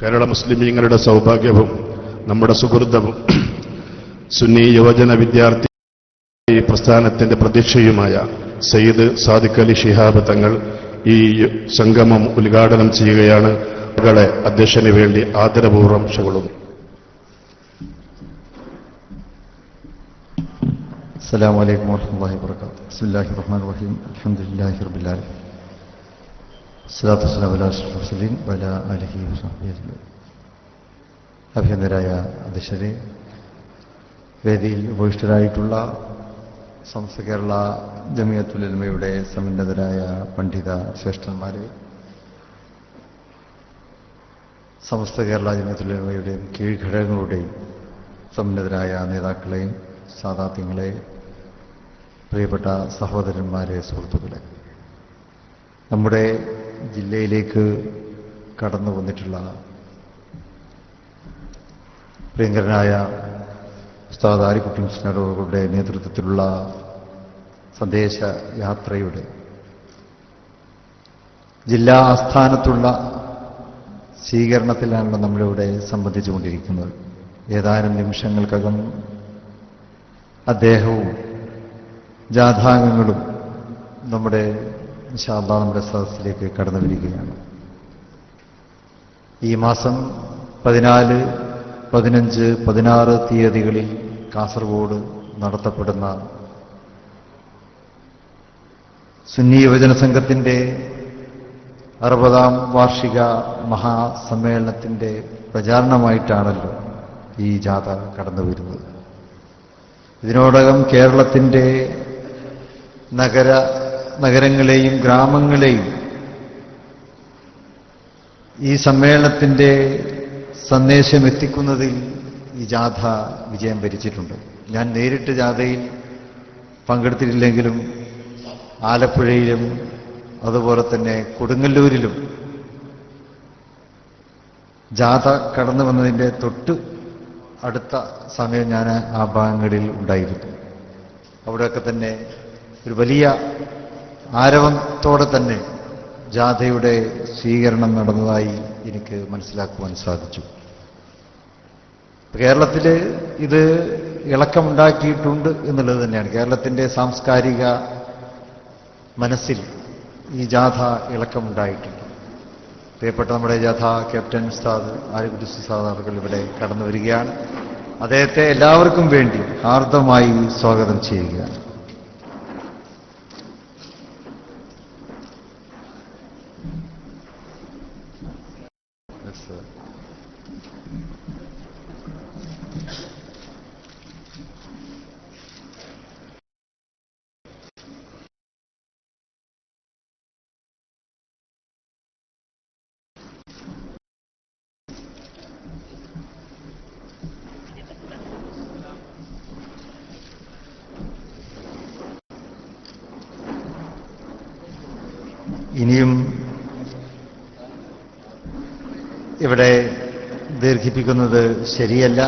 കേരള മുസ്ലിമീങ്ങളുടെ സൗഭാഗ്യവും നമ്മുടെ സുഹൃതവും സുന്നി യുവജന വിദ്യാർത്ഥി ഈ പ്രസ്ഥാനത്തിന്റെ പ്രതീക്ഷയുമായ സയ്യിദ് സാദിഖ് അലി ഷിഹാബ് തങ്ങൾ ഈ സംഗമം ഉദ്ഘാടനം ചെയ്യുകയാണ്. മകളെ അധ്യക്ഷന് വേണ്ടി ആദരപൂർവം ക്ഷകളുന്നു അസ്സാം വലൈക്കും വാഹമത്തല്ലാഹി വാത്തു ബിസ്മില്ലാഹി റഹ്മാൻ റഹീം. അലഹമുല്ലാഹി ആലമീൻ. അസ്സലാത്തു വല അലഹി അധ്യക്ഷരെ വേദിയിൽ ഉപവിഷ്ടരായിട്ടുള്ള സംസ്ഥ കേരള ജമിയത്തുലിമയുടെ സമന്നതരായ പണ്ഡിത ശ്രേഷ്ഠന്മാരെ സമസ്ത കേരള ജമിയത്തുലിമയുടെയും കീഴ്ഘടകങ്ങളുടെയും സമന്നതരായ നേതാക്കളെ സാധാത്യങ്ങളെ പ്രിയപ്പെട്ട സഹോദരന്മാരെ സുഹൃത്തുക്കളെ നമ്മുടെ ജില്ലയിലേക്ക് കടന്നു വന്നിട്ടുള്ള പ്രിയങ്കരനായ ഉസ്താദ് ആരിക്കുട്ടി മുസ്ലിങ്ങളുടെ നേതൃത്വത്തിലുള്ള സന്ദേശ യാത്രയുടെ ജില്ലാ ആസ്ഥാനത്തുള്ള സ്വീകരണത്തിലാണ് നമ്മളിവിടെ സംബന്ധിച്ചുകൊണ്ടിരിക്കുന്നത്. ഏതാനും നിമിഷങ്ങൾക്കകം അദ്ദേഹവും ജാഥാംഗങ്ങളും നമ്മുടെ നിശാന്ത നമ്മുടെ സദസ്സിലേക്ക് കടന്നു വരികയാണ് ഈ മാസം പതിനാല് പതിനഞ്ച് പതിനാറ് തീയതികളിൽ കാസർഗോഡ് നടത്തപ്പെടുന്ന സുന്നി യുവജന സംഘത്തിന്റെ അറുപതാം വാർഷിക മഹാസമ്മേളനത്തിന്റെ പ്രചാരണമായിട്ടാണല്ലോ ഈ ജാഥ കടന്നു വരുന്നത് ഇതിനോടകം കേരളത്തിന്റെ നഗര നഗരങ്ങളെയും ഗ്രാമങ്ങളെയും ഈ സമ്മേളനത്തിന്റെ സന്ദേശം എത്തിക്കുന്നതിൽ ഈ ജാഥ വിജയം ഭരിച്ചിട്ടുണ്ട് ഞാൻ നേരിട്ട് ജാഥയിൽ പങ്കെടുത്തിട്ടില്ലെങ്കിലും ആലപ്പുഴയിലും അതുപോലെ തന്നെ കൊടുങ്ങല്ലൂരിലും ജാഥ കടന്നു വന്നതിന്റെ തൊട്ട് അടുത്ത സമയം ഞാൻ ആ ഭാഗങ്ങളിൽ ഉണ്ടായിരുന്നു. അവിടെയൊക്കെ തന്നെ ഒരു വലിയ ആരവത്തോടെ തന്നെ ജാഥയുടെ സ്വീകരണം നടന്നതായി എനിക്ക് മനസ്സിലാക്കുവാൻ സാധിച്ചു. കേരളത്തിൽ ഇത് ഇളക്കമുണ്ടാക്കിയിട്ടുണ്ട് എന്നുള്ളത് തന്നെയാണ്. കേരളത്തിന്റെ സാംസ്കാരിക മനസ്സിൽ ഈ ജാഥ ഇളക്കമുണ്ടായിട്ടുണ്ട്. പ്രിയപ്പെട്ട നമ്മുടെ ജാഥ ക്യാപ്റ്റൻ ഉസ്താദ് ഉസ്താദ് അവർ ഇവിടെ കടന്നു വരികയാണ് അദ്ദേഹത്തെ എല്ലാവർക്കും വേണ്ടി ആർദ്രമായി സ്വാഗതം ചെയ്യുകയാണ്. ഇനിയും ഇവിടെ ദീർഘിപ്പിക്കുന്നത് ശരിയല്ല.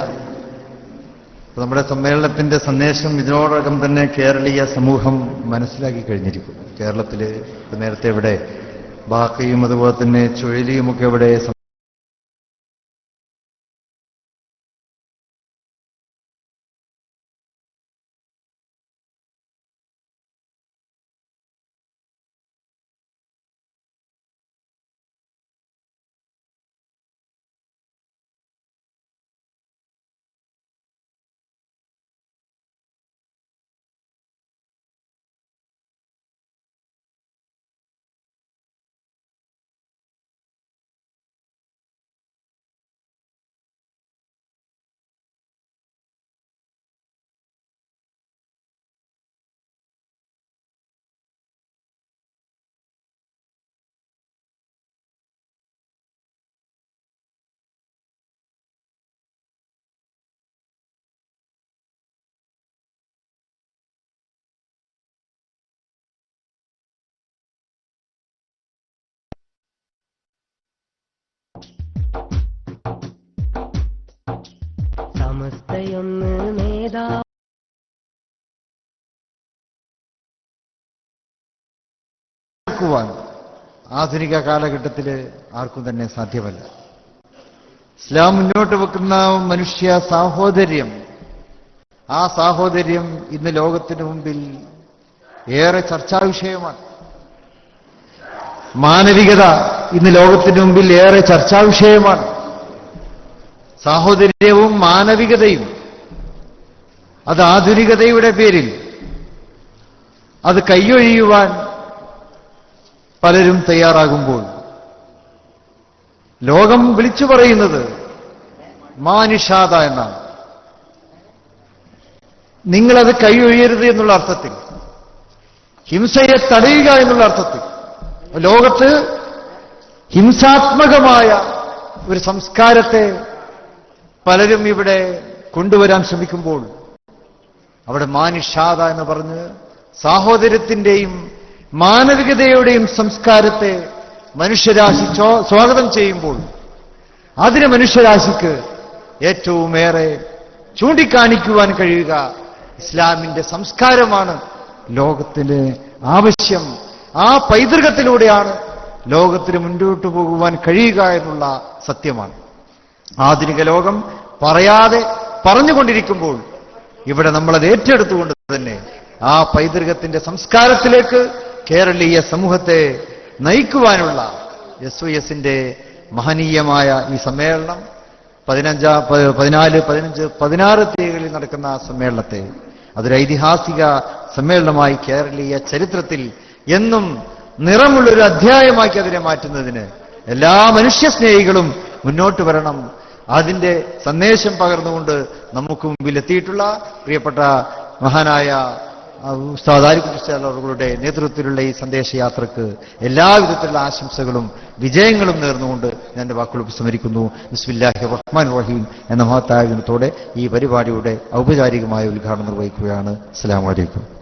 നമ്മുടെ സമ്മേളനത്തിന്റെ സന്ദേശം ഇതിനോടകം തന്നെ കേരളീയ സമൂഹം മനസ്സിലാക്കി കഴിഞ്ഞിരിക്കും കേരളത്തിൽ നേരത്തെ ഇവിടെ ബാക്കയും അതുപോലെ തന്നെ ചുഴലിയുമൊക്കെ ഇവിടെ സമസ്തയൊന്ന് നേതാ ആധുനിക കാലഘട്ടത്തിൽ ആർക്കും തന്നെ സാധ്യമല്ല. ഇസ്ലാം മുന്നോട്ട് വെക്കുന്ന മനുഷ്യ സാഹോദര്യം ആ സാഹോദര്യം ഇന്ന് ലോകത്തിന് മുമ്പിൽ ഏറെ ചർച്ചാ വിഷയമാണ്. മാനവികത ഇന്ന് ലോകത്തിന് മുമ്പിൽ ഏറെ ചർച്ചാ വിഷയമാണ്. സാഹോദര്യവും മാനവികതയും. അത് ആധുനികതയുടെ പേരിൽ. അത് കൈയൊഴിയുവാൻ പലരും തയ്യാറാകുമ്പോൾ. ലോകം വിളിച്ചു പറയുന്നത് മാനുഷാത എന്നാണ്. നിങ്ങളത് കൈയൊഴിയരുത് എന്നുള്ള അർത്ഥത്തിൽ. ഹിംസയെ തടയുക എന്നുള്ള അർത്ഥത്തിൽ. ലോകത്ത് ഹിംസാത്മകമായ ഒരു സംസ്കാരത്തെ പലരും ഇവിടെ കൊണ്ടുവരാൻ ശ്രമിക്കുമ്പോൾ അവിടെ മാനുഷാത എന്ന് പറഞ്ഞ് സാഹോദര്യത്തിന്റെയും മാനവികതയുടെയും സംസ്കാരത്തെ മനുഷ്യരാശി സ്വാഗതം ചെയ്യുമ്പോൾ അതിന് മനുഷ്യരാശിക്ക് ഏറ്റവുമേറെ ചൂണ്ടിക്കാണിക്കുവാൻ കഴിയുക ഇസ്ലാമിന്റെ സംസ്കാരമാണ് ലോകത്തിന് ആവശ്യം. ആ പൈതൃകത്തിലൂടെയാണ് ലോകത്തിന് മുന്നോട്ട് പോകുവാൻ കഴിയുക എന്നുള്ള സത്യമാണ്. ആധുനിക ലോകം പറയാതെ പറഞ്ഞുകൊണ്ടിരിക്കുമ്പോൾ ഇവിടെ നമ്മളത് ഏറ്റെടുത്തുകൊണ്ട് തന്നെ ആ പൈതൃകത്തിന്റെ സംസ്കാരത്തിലേക്ക് കേരളീയ സമൂഹത്തെ നയിക്കുവാനുള്ള എസ് ഒ എസിന്റെ മഹനീയമായ ഈ സമ്മേളനം പതിനഞ്ചാ പതിനാല് പതിനഞ്ച് പതിനാറ് തീയതികളിൽ നടക്കുന്ന സമ്മേളനത്തെ അതൊരു ഐതിഹാസിക സമ്മേളനമായി കേരളീയ ചരിത്രത്തിൽ എന്നും നിറമുള്ളൊരു അധ്യായമാക്കി അതിനെ മാറ്റുന്നതിന് എല്ലാ മനുഷ്യസ്നേഹികളും മുന്നോട്ട് വരണം. അതിന്റെ സന്ദേശം പകർന്നുകൊണ്ട് നമുക്ക് മുമ്പിൽ എത്തിയിട്ടുള്ള പ്രിയപ്പെട്ട മഹാനായ ഉസ്താദ് ആരിഫ് നേതൃത്വത്തിലുള്ള ഈ സന്ദേശയാത്രക്ക് എല്ലാവിധത്തിലുള്ള ആശംസകളും വിജയങ്ങളും നേർന്നുകൊണ്ട് ഞാൻ വാക്കുകൾ ഉപസ്മരിക്കുന്നു ബിസ്മില്ലാഹി റഹ്മാൻ റഹീം എന്ന മഹത്തായ ദിനത്തോടെ ഈ പരിപാടിയുടെ ഔപചാരികമായ ഉദ്ഘാടനം നിർവഹിക്കുകയാണ്. അസ്സാം അലൈക്കും.